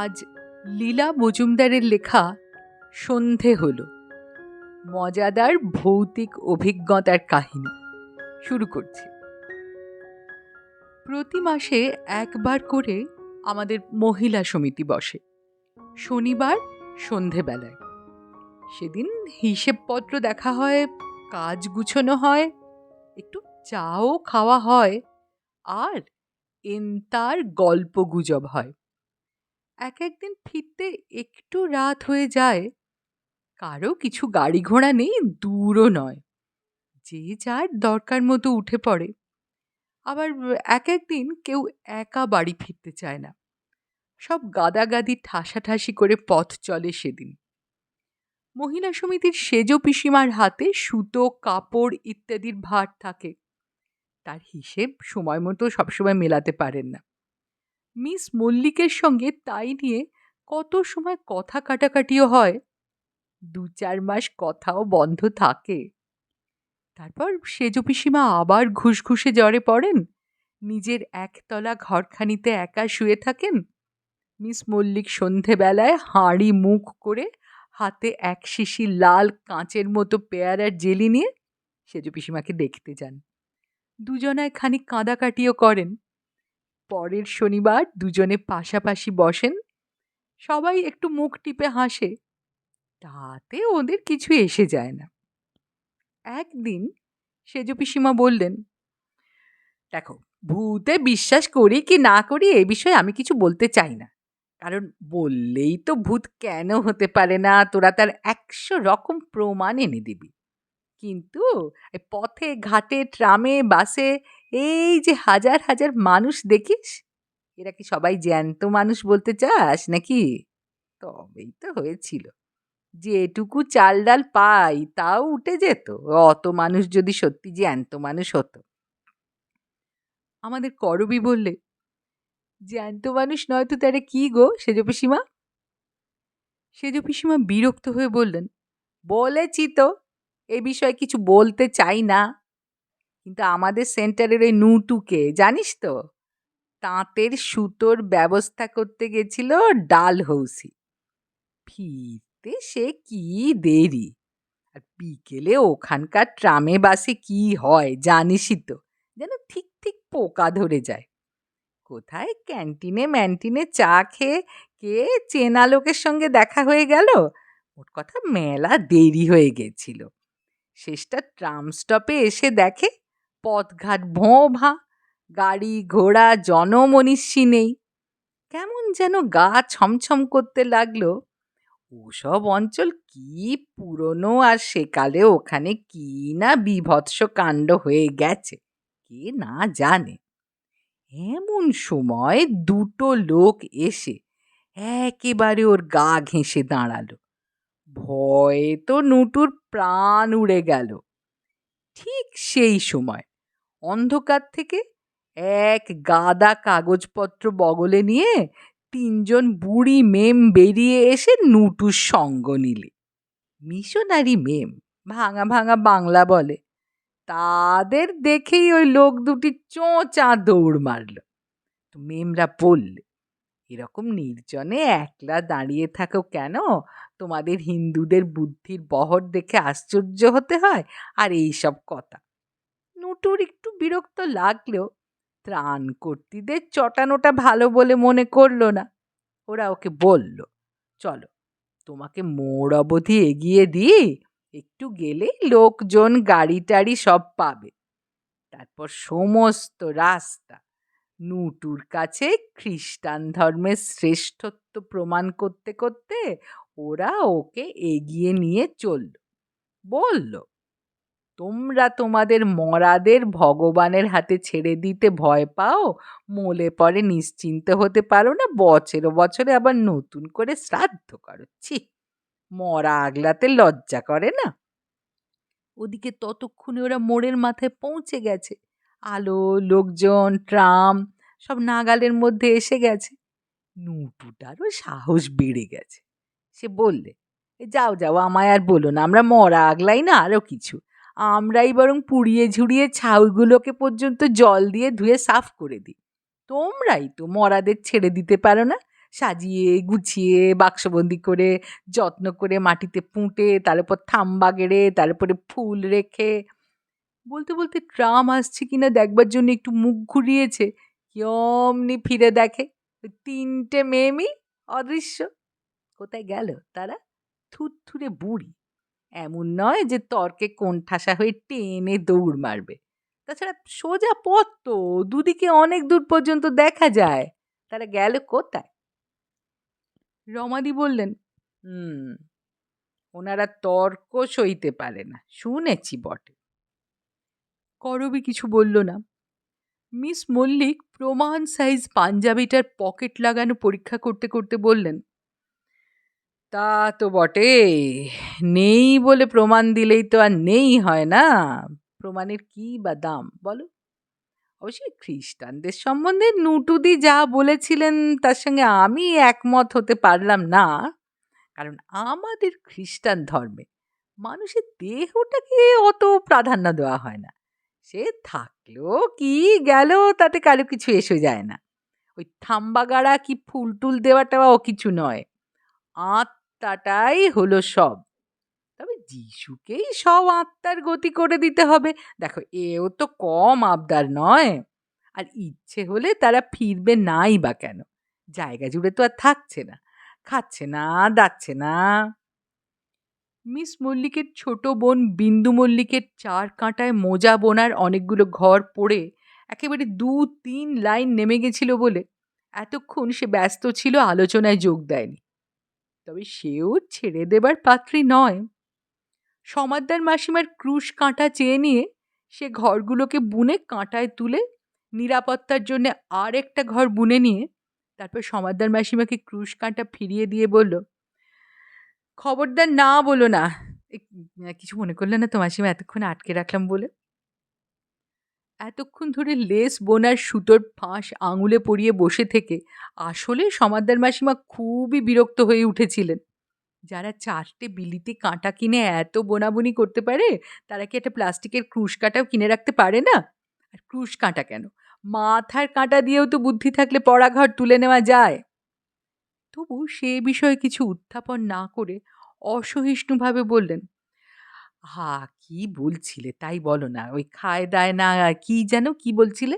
আজ লীলা মজুমদারের লেখা সন্ধে হল। মজাদার ভৌতিক অভিজ্ঞতার কাহিনী। শুরু করছি। প্রতি মাসে একবার করে আমাদের মহিলা সমিতি বসে। শনিবার সন্ধেবেলায়। সেদিন হিসেবপত্র দেখা হয়, কাজ গুছানো হয়, একটু চাও খাওয়া হয়, আর এন্তার গল্প গুজব হয়। এক একদিন ফিরতে একটু রাত হয়ে যায়। কারও কিছু গাড়ি ঘোড়া নেই, দূরও নয়। যে যার দরকার মতো উঠে পড়ে। আবার এক একদিন কেউ একা বাড়ি ফিরতে চায় না। সব গাদাগাদি, ঠাসাঠাসি করে পথ চলে সেদিন। মহিলা সমিতির সেজ পিসিমার হাতে সুতো, কাপড় ইত্যাদির ভার থাকে। তার হিসেব সময় মতো সবসময় মেলাতে পারেন না। মিস মল্লিকের সঙ্গে তাই নিয়ে কত সময় কথা কাটাকাটিও হয়। দু চার মাস কথাও বন্ধ থাকে। তারপর সেজ পিসিমা আবার ঘুষঘুষে জ্বরে পড়েন। নিজের একতলা ঘরখানিতে একা শুয়ে থাকেন। মিস মল্লিক সন্ধেবেলায় হাঁড়ি মুখ করে হাতে এক শিশি লাল কাঁচের মতো পেয়ারার জেলি নিয়ে সেজ পিসিমাকে দেখতে যান। দুজনায় খানিক কাঁদাকাটিও করেন। পরের শনিবার দুজনে পাশাপাশি বসেন। সবাই একটু মুখ টিপে হাসে। তাতে ওদের কিছু এসে যায় না। একদিন সেজ পিসিমা বললেন, দেখো, ভূতে বিশ্বাস করি কি না করি এ বিষয়ে আমি কিছু বলতে চাই না। কারণ বললেই তো ভূত কেন হতে পারে না? তোরা তার একশো রকম প্রমাণ এনে দিবি। কিন্তু পথে, ঘাটে, ট্রামে, বাসে এই যে হাজার হাজার মানুষ দেখিস? এরা কি সবাই জ্যান্ত মানুষ বলতে চাস নাকি? তবেই তো হয়েছিল। যেটুকু চাল ডাল পাই তাও উঠে যেত, অত মানুষ যদি সত্যি জ্যান্ত মানুষ হতো। আমাদের করবি বললে, জ্যান্ত মানুষ নয়তো তারা কি গো, সেজ পিসিমা? পিসিমা বিরক্ত হয়ে বললেন, বলেছি তো, এ বিষয়ে কিছু বলতে চাই না। কিন্তু আমাদের সেন্টারের ওই নুটুকে, জানিস তো? তাঁতের সুতোর ব্যবস্থা করতে গেছিল ডাল হৌসি। ফিরতে সে কি দেরি? আর বিকেলে ওখানকার ট্রামে বাসে কি হয় জানিসই তো, যেন ঠিক ঠিক পোকা ধরে যায়। কোথায় ক্যান্টিনে ম্যান্টিনে চা খেয়ে কে চেনা লোকের সঙ্গে দেখা হয়ে গেল? ওর কথা মেলা দেরি হয়ে গেছিল। শেষটা ট্রাম স্টপে এসে দেখে পথঘাট ভোঁ ভাঁ গাড়ি ঘোড়া, জনমনীষী নেই। কেমন যেন গা ছমছম করতে লাগল। ওসব অঞ্চল কি পুরনো আর সেকালে ওখানে কি না বিভৎস কাণ্ড হয়ে গেছে, কে না জানে। এমন সময় দুটো লোক এসে একেবারে ওর গা ঘেঁষে দাঁড়াল। ভয়ে তো নুটুর প্রাণ উড়ে গেল। ঠিক সেই সময় অন্ধকার থেকে এক গাদা কাগজপত্র বগলে নিয়ে তিনজন বুড়ি মেম বেরিয়ে এসে নুটুর সঙ্গ নিলে। মিশনারি মেম, ভাঙা ভাঙা বাংলা বলে। তাদের দেখেই ওই লোক দুটি চোঁচা দৌড় মারল। তো মেমরা বললে, এরকম নির্জনে একলা দাঁড়িয়ে থাকো কেন? তোমাদের হিন্দুদের বুদ্ধির বহর দেখে আশ্চর্য হতে হয়, আর এই সব কথা। নুটুর একটু বিরক্ত লাগলেও ত্রাণ কর্তীদের চটানোটা ভালো বলে মনে করল না। ওরা ওকে বলল, চলো, তোমাকে মোড় অবধি এগিয়ে দিই, একটু গেলেই লোকজন গাড়ি টাড়ি সব পাবে। তারপর সমস্ত রাস্তা, নুটুর কাছে খ্রিস্টান ধর্মের শ্রেষ্ঠত্ব প্রমাণ করতে করতে ওরা ওকে এগিয়ে নিয়ে চলল। বলল তোমরা তোমাদের মরাদের ভগবানের হাতে ছেড়ে দিতে ভয় পাও? মোলে পরে নিশ্চিন্ত হতে পারো না, বছরে বছরে আবার নতুন করে শ্রাদ্ধ করো। ছি, মরা আগলাতে লজ্জা করে না? ওদিকে ততক্ষণে ওরা মোড়ের মাথায় পৌঁছে গেছে। আলো, লোকজন, ট্রাম, সব নাগালের মধ্যে এসে গেছে। নুটুটারও সাহস বেড়ে গেছে। সে বললে, "এ যাও যাও, আমায় আর বলো না, আমরা মরা আগলাই না আরও কিছু। আমরাই বরং পুড়িয়ে ঝুড়িয়ে ছাউগুলোকে পর্যন্ত জল দিয়ে ধুয়ে সাফ করে দিই। তোমরাই তো মরাদের ছেড়ে দিতে পারো না। সাজিয়ে, গুছিয়ে, বাক্সবন্দি করে, যত্ন করে মাটিতে পুঁটে তার উপর থাম্বা গেড়ে তার উপরে ফুল রেখে। বলতে বলতে ট্রাম আসছে কিনা দেখবার জন্য একটু মুখ ঘুরিয়েছে। অমনি ফিরে দেখে? তিনটে মেয়েমি অদৃশ্য। কোথায় গেল তারা? থুরথুরে বুড়ি। এমন নয় যে তর্কে কোণঠাসা হয়ে টেনে দৌড় মারবে। তাছাড়া সোজা পথ তো, দুদিকে অনেক দূর পর্যন্ত দেখা যায়। তারা গেল কোথায়? রমাদি বললেন, হুম, ওনারা তর্ক সইতে পারে না। শুনেছি বটে। করবি কিছু বলল না। মিস মল্লিক প্রমাণ সাইজ পাঞ্জাবিটার পকেট লাগানো পরীক্ষা করতে করতে বললেন তা তো বটে নেই বলে প্রমাণ দিলেই তো আর নেই হয় না। প্রমাণের কি বা দাম, বলো? অবশ্যই খ্রিস্টানদের সম্বন্ধে নুটুদি যা বলেছিলেন তার সঙ্গে আমি একমত হতে পারলাম না। কারণ আমাদের খ্রিস্টান ধর্মে মানুষের দেহটাকে অত প্রাধান্য দেওয়া হয় না। সে থাকলেও কি গেল তাতে কারও কিছু এসে যায় না। ওই থাম্বাগাড়া কি ফুল টুল দেওয়াটাও কিছু নয়। আত্মাটাই হলো সব। তবে যিশুকেই সব আত্মার গতি করে দিতে হবে। দেখো, এও তো কম আবদার নয়। আর ইচ্ছে হলে তারা ফিরবে নাই বা কেন? জায়গা জুড়ে তো আর থাকছে না, খাচ্ছে না, দাচ্ছে না। মিস মল্লিকের ছোট বোন বিন্দু মল্লিকের চার কাঁটায় মোজা বোনার অনেকগুলো ঘর পড়ে একেবারে দু তিন লাইন নেমে গেছিল বলে এতক্ষণ সে ব্যস্ত ছিল, আলোচনায় যোগ দেয়নি। তবে সেও ছেড়ে দেবার পাত্রী নয়। সমাদ্দার মাসিমার ক্রুশ কাঁটা চেয়ে নিয়ে সে ঘরগুলোকে বুনে কাঁটায় তুলে নিরাপত্তার জন্য আর একটা ঘর বুনে নিয়ে তারপর সমাদ্দার মাসিমাকে ক্রুশ কাঁটা ফিরিয়ে দিয়ে বলল, খবরদার না বলো না। কিছু মনে করলে না তো মাসিমা এতক্ষণ আটকে রাখলাম বলে। এতক্ষণ ধরে লেস বোনার সুতোর ফাঁস আঙুলে পরিয়ে বসে থেকে আসলে সমাদার মাসিমা খুবই বিরক্ত হয়ে উঠেছিলেন। যারা চারটে বিলিতে কাঁটা কিনে এত বোনাবুনি করতে পারে, তারা কি একটা প্লাস্টিকের ক্রুশ কাঁটাও কিনে রাখতে পারে না? আর ক্রুশ কাঁটা কেন? মাথার কাঁটা দিয়েও তো বুদ্ধি থাকলে পড়াঘর তুলে নেওয়া যায়। তবু সে বিষয়ে কিছু উত্থাপন না করে অসহিষ্ণুভাবে বললেন হা কি বলছিলে? তাই বলো না। ওই খায় দায় না কি যেন, কি বলছিলে?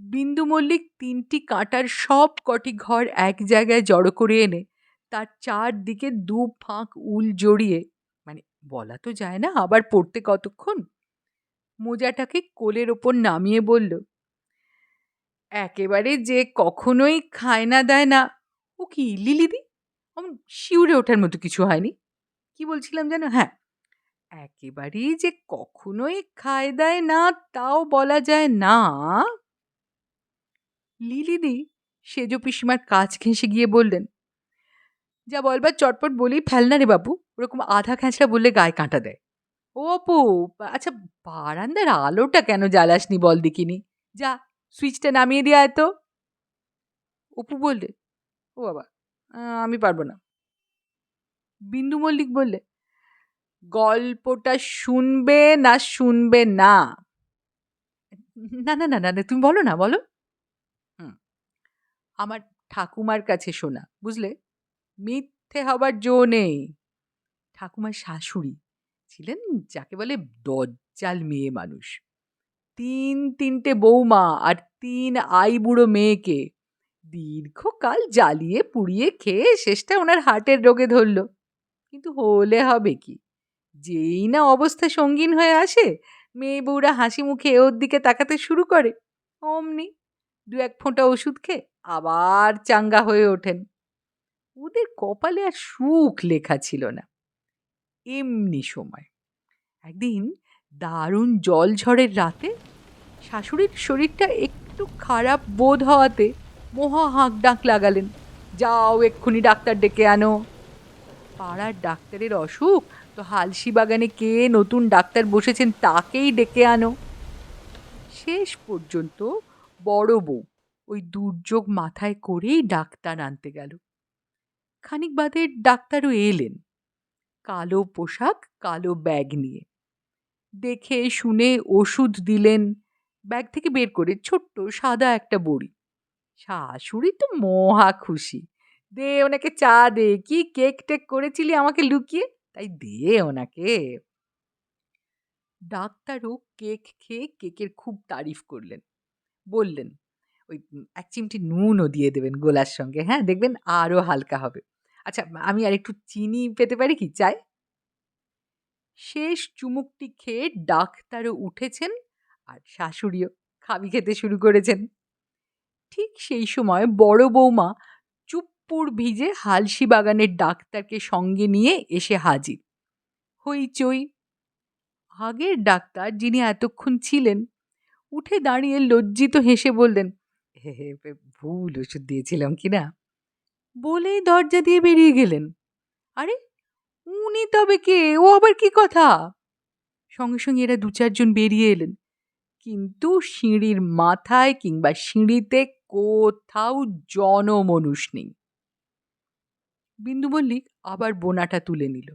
বিন্দু মল্লিক তিনটি কাঁটার সব কটি ঘর এক জায়গায় জড়ো করে এনে, তার চারদিকে দু ফাঁক উল জড়িয়ে মানে বলা তো যায় না, আবার পড়তে কতক্ষণ? মোজাটাকে কোলের ওপর নামিয়ে বলল, একেবারে যে কখনোই খায় না দেয় না। ও কি লিলিদি অমন শিউরে ওঠার মতো কিছু হয়নি? কি বলছিলাম যেন? হ্যাঁ একেবারেই যে কখনোই খায় দেয় না, তাও বলা যায় না। লিলিদি সেজ পিসিমার কাজ ঘেঁষে গিয়ে বললেন, যা বলবার চটপট বলেই ফেল না রে বাবু। ওরকম আধা খেঁচড়া বললে গায়ে কাঁটা দেয়। ও অপু আচ্ছা বারান্দার আলোটা কেন জ্বালাসনি বল দেখিনি? যা, সুইচটা নামিয়ে দিয়ে তো অপু বললে, ও বাবা আমি পারব না। বিন্দু মল্লিক বললে, গল্পটা শুনবে না শুনবে না? না না না না তুমি বলো না, বলো। আমার ঠাকুমার কাছে শোনা, বুঝলে? মিথ্যে হবার জো নেই। ঠাকুমার শাশুড়ি ছিলেন যাকে বলে দজ্জাল মেয়ে মানুষ। তিন তিনটে বৌমা আর তিন আই বুড়ো মেয়েকে দীর্ঘকাল জ্বালিয়ে পুড়িয়ে খেয়ে শেষটা ওনার হার্টের রোগে ধরল। কিন্তু হলে হবে কি? যেই না অবস্থা সঙ্গীন হয়ে আসে, মেয়ে বউরা হাসি মুখে ওর দিকে তাকাতে শুরু করে। অমনি দু এক ফোঁটা ওষুধ খেয়ে আবার চাঙ্গা হয়ে ওঠেন। ওদের কপালে আর সুখ লেখা ছিল না। এমনি সময়। একদিন দারুণ জল ঝড়ের রাতে শাশুড়ির শরীরটা একটু খারাপ বোধ হওয়াতে মহা হাঁক ডাক লাগালেন, যাও এক্ষুনি ডাক্তার ডেকে আনো। পাড়ার ডাক্তারের অসুখ? তো হালসি বাগানে কে নতুন ডাক্তার বসেছেন তাকেই ডেকে আনো। শেষ পর্যন্ত বড় বউ ওই দুর্যোগ মাথায় করেই ডাক্তার আনতে গেল। খানিক বাদে ডাক্তারও এলেন। কালো পোশাক, কালো ব্যাগ নিয়ে। দেখে, শুনে ওষুধ দিলেন। ব্যাগ থেকে বের করে ছোট্ট সাদা একটা বড়ি। শাশুড়ি তো মহা খুশি। দে ওনাকে চা দে। কি কেক টেক করেছিলি আমাকে লুকিয়ে? তাই দে ওনাকে। ডাক্তারও কেক খেয়ে কেকের খুব তারিফ করলেন। বললেন, ওই এক চিমটি নুনও দিয়ে দেবেন গোলার সঙ্গে হ্যাঁ? দেখবেন আরও হালকা হবে। আচ্ছা আমি আর একটু চিনি পেতে পারি কি? চাই? শেষ চুমুকটি খেয়ে ডাক্তারও উঠেছেন আর শাশুড়িও খাবি খেতে শুরু করেছেন। ঠিক সেই সময় বড় বৌমা চুপ্পুর ভিজে হালসি বাগানের ডাক্তারকে সঙ্গে নিয়ে এসে হাজির। হইচই। আগের ডাক্তার যিনি এতক্ষণ ছিলেন, উঠে দাঁড়িয়ে লজ্জিত হেসে বললেন হে হে ভুল ওষুধ দিয়েছিলাম কি না? বলেই দরজা দিয়ে বেরিয়ে গেলেন। আরে, উনি তবে কে? ও আবার কি কথা? সঙ্গে সঙ্গে এরা দু চারজন বেরিয়ে এলেন। কিন্তু সিঁড়ির মাথায় কিংবা সিঁড়িতে কোথাও জনমনুষ নেই। বিন্দু মল্লিক আবার বোনাটা তুলে নিল।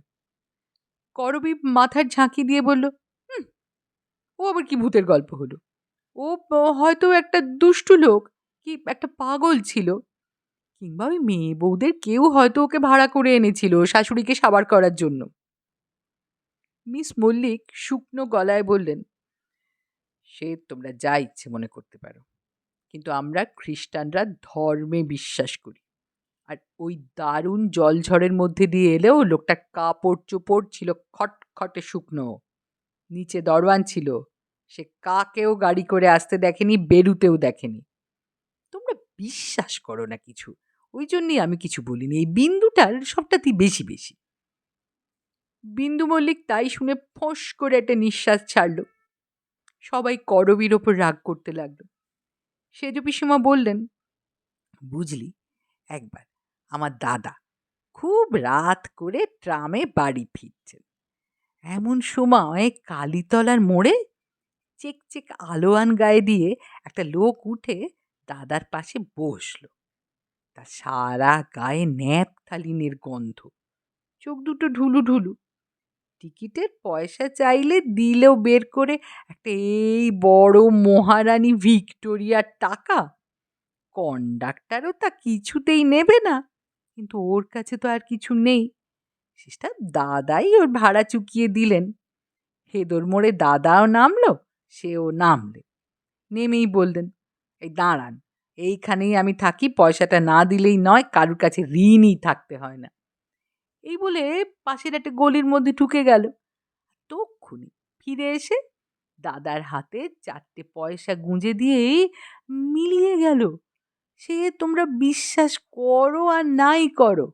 করবি মাথার ঝাঁকি দিয়ে বলল "হুম, ও আবার কি ভূতের গল্প হলো? ও হয়তো একটা দুষ্টু লোক কি একটা পাগল ছিল। কিংবা ওই মেয়ে বউদের কেউ হয়তো ওকে ভাড়া করে এনেছিল শাশুড়িকে সাবার করার জন্য। মিস মল্লিক শুকনো গলায় বললেন সে তোমরা যা ইচ্ছে মনে করতে পারো। কিন্তু আমরা খ্রিস্টানরা ধর্মে বিশ্বাস করি। আর ওই দারুণ জলঝড়ের মধ্যে দিয়ে এলেও লোকটা কাপড় চোপড় ছিল খটখটে শুকনো। নিচে দরওয়ান ছিল। সে কাকেও গাড়ি করে আসতে দেখেনি, বেরুতেও দেখেনি। তোমরা বিশ্বাস করো না কিছু। ওই জন্যই আমি কিছু বলিনি। এই বিন্দুটার সবটাতেই বেশি বেশি। বিন্দু মল্লিক তাই শুনে ফোঁস করে একটা নিঃশ্বাস ছাড়ল। সবাই করবীর ওপর রাগ করতে লাগল। সেজ পিসিমা বললেন, বুঝলি, একবার আমার দাদা। খুব রাত করে ট্রামে বাড়ি ফিরছেন। এমন সময় কালীতলার মোড়ে চেক চেক আলোয়ান গায়ে দিয়ে একটা লোক উঠে দাদার পাশে বসল। তার সারা গায়ে ন্যাপথালিনের গন্ধ। চোখ দুটো ঢুলু ঢুলু। টিকিটের পয়সা চাইলে দিলেও বের করে একটা এই বড় মহারানী ভিক্টোরিয়ার টাকা। কন্ডাক্টারও তা কিছুতেই নেবে না। কিন্তু ওর কাছে তো আর কিছু নেই। শেষটা দাদাই ওর ভাড়া চুকিয়ে দিলেন। হেদর মোড়ে দাদাও নামলো, সেও নামলে। নেমেই বললেন, এই দাঁড়ান, এইখানেই আমি থাকি, পয়সাটা না দিলেই নয়, কারুর কাছে ঋণই থাকতে হয় না। এই বলে পাশের একটা গলির মধ্যে ঢুকে গেল। তক্ষুনি ফিরে এসে দাদার হাতে চারটে পয়সা গুঁজে দিয়েই মিলিয়ে গেল। সে তোমরা বিশ্বাস করো আর নাই করো।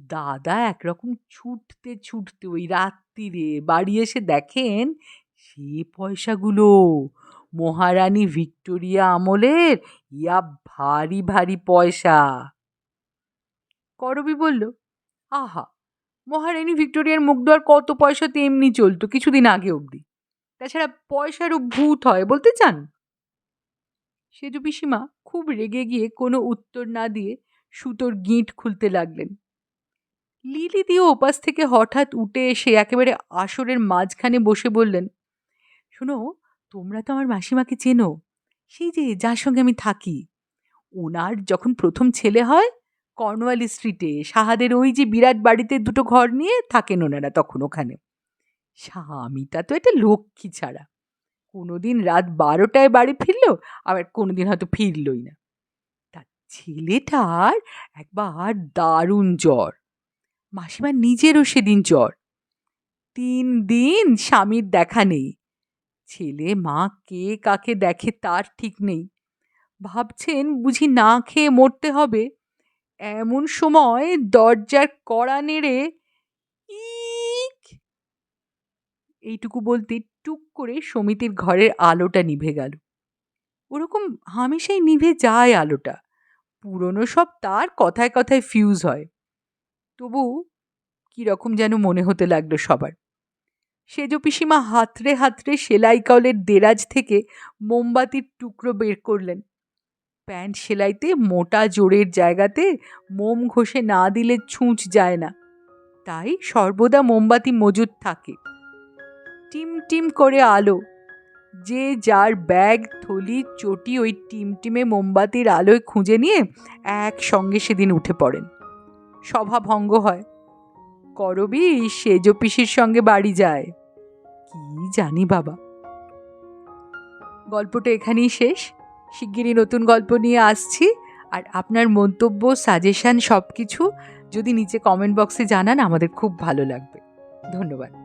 দাদা একরকম ছুটতে ছুটতে ওই রাত্রিরে বাড়ি এসে দেখেন সে পয়সাগুলো। মহারানী ভিক্টোরিয়া আমলের, ইয়া ভারী ভারী পয়সা। করবি বলল, আহা, মহারানী ভিক্টোরিয়ার মুখ দেওয়ার কত পয়সা তো এমনি চলতো কিছুদিন আগে অবধি। তাছাড়া পয়সারও ভূত হয়, বলতে চান? সেজু পিসিমা খুব রেগে গিয়ে কোনো উত্তর না দিয়ে সুতোর গিঁট খুলতে লাগলেন। লিলি দিয়ে ওপাশ থেকে হঠাৎ উঠে এসে একেবারে আসরের মাঝখানে বসে বললেন, শোনো, তোমরা তো আমার মাসিমাকে চেনো। সেই যে যার সঙ্গে আমি থাকি। ওনার যখন প্রথম ছেলে হয় কর্নওয়ালি স্ট্রিটে সাহাদের ওই যে বিরাট বাড়িতে দুটো ঘর নিয়ে থাকেন ওনারা তখন ওখানে। স্বামীটা তো এটা লক্ষ্মী ছাড়া। কোনোদিন রাত বারোটায় বাড়ি ফিরলো, আবার কোনোদিন হয়তো ফিরলই না। তার ছেলেটার একবার দারুণ জ্বর। মাসিমার নিজেরও সেদিন জ্বর। তিন দিন স্বামীর দেখা নেই। ছেলে, মা কে কাকে দেখে তার ঠিক নেই। ভাবছেন বুঝি না খেয়ে মরতে হবে। এমন সময় দরজার কড়া নেড়ে এইটুকু বলতে টুক করে সমিতির ঘরের আলোটা নিভে গেল। ওরকম হামেশাই নিভে যায় আলোটা। পুরনো সব তার কথায় কথায় ফিউজ হয়। তবু কীরকম যেন মনে হতে লাগল সবার। সেজ পিসিমা হাতড়ে হাতড়ে সেলাই কলের দেরাজ থেকে মোমবাতির টুকরো বের করলেন। প্যান্ট সেলাইতে মোটা জোরের জায়গাতে মোম ঘষে না দিলে ছুঁচ যায় না। তাই সর্বদা মোমবাতি মজুদ থাকে। টিম টিম করে আলো। যে যার ব্যাগ, থলি, চটি ওই টিমটিমে মোমবাতির আলোয় খুঁজে নিয়ে একসঙ্গে সেদিন উঠে পড়েন। সভা ভঙ্গ হয়। করবি সেজ পিসির সঙ্গে বাড়ি যায়। কি জানি বাবা। গল্পটা এখানেই শেষ। শিগগিরই নতুন গল্প নিয়ে আসছি। আর আপনার মন্তব্য, সাজেশান সব কিছু যদি নিচে কমেন্ট বক্সে জানান, আমাদের খুব ভালো লাগবে। ধন্যবাদ।